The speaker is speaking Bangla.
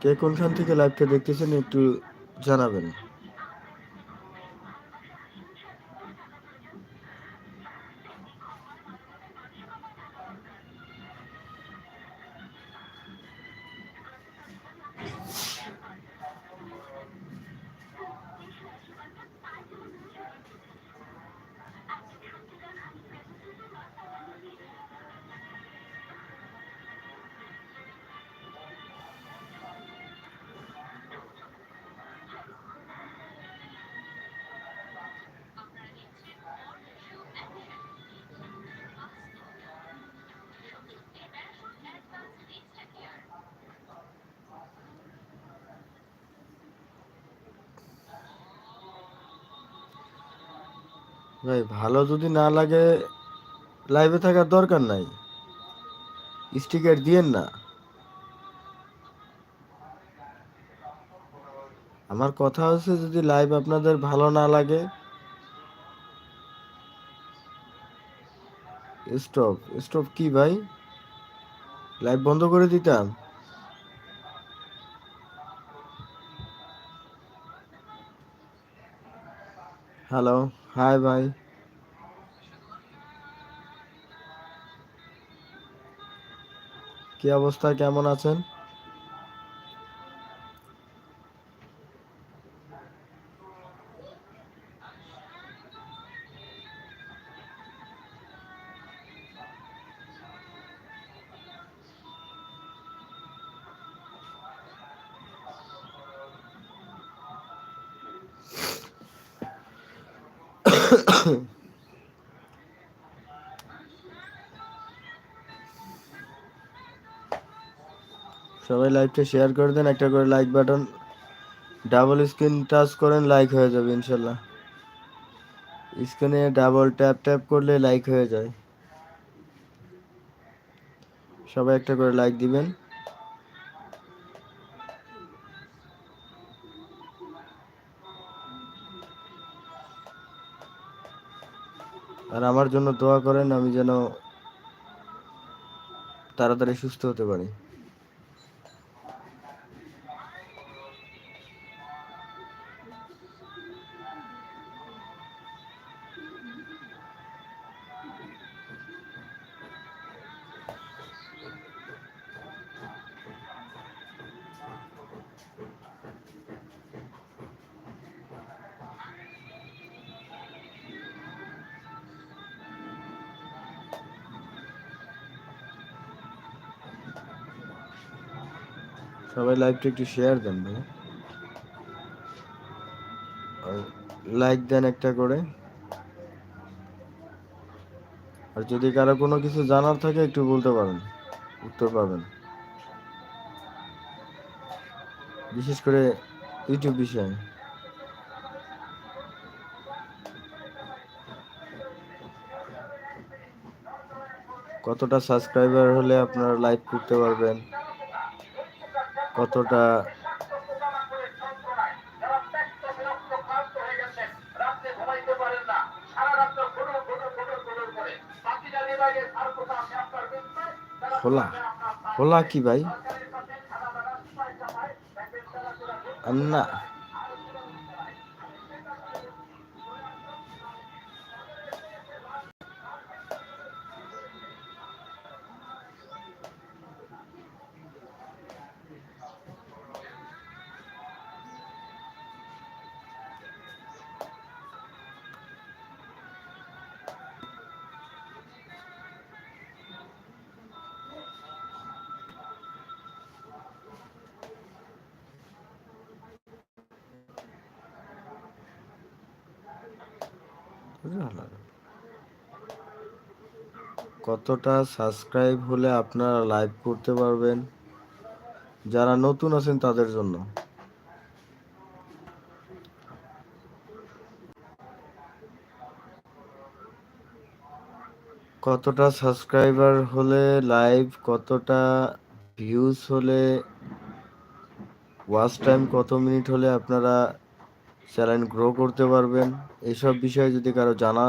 কে কোনখান থেকে লাইভটা দেখতেছেন একটু জানাবেন। ভাই, ভালো যদি না লাগে লাইভে থাকার দরকার নাই। স্টিকার দিয়েন না। আমার কথা হচ্ছে, যদি লাইভ আপনাদের ভালো না লাগে স্টপ স্টপ কি ভাই? লাইভ বন্ধ করে দিতাম। হ্যালো হাই ভাই। কি অবস্থা? কেমন আছেন? সবাই লাইভটা শেয়ার করে দেন, একটা করে like button double screen touch করেন লাইক হয়ে যাবে ইনশাল্লাহ। স্ক্রিনে ডাবল ট্যাপ ট্যাপ করলে লাইক হয়ে যায়। সবাই একটা করে লাইক দিবেন। আর আমার জন্য দোয়া করেন আমি যেন তাড়াতাড়ি সুস্থ হতে পারি। সবাই লাইভটা একটু শেয়ার দেন ভাই। আর লাইক দেন একটা করে। আর যদি কারও কোনো কিছু জানার থাকে, একটু বলতে পারেন। উত্তর পাবেন। বিশেষ করে ইউটিউব বিষয়ে। কতটা সাবস্ক্রাইবার হলে আপনারা লাইভ করতে পারবেন? কতটা খোলা? খোলা কি ভাই? না। কতটা সাবস্ক্রাইব হলে আপনারা লাইভ করতে পারবেন? যারা নতুন আছেন তাদের জন্য। কতটা সাবস্ক্রাইবার হলে লাইভ কতটা ভিউজ হলে ওয়াচ টাইম কত মিনিট হলে আপনারা চ্যানেল গ্রো করতে পারবেন। এইসব বিষয়ে যদি কারও জানা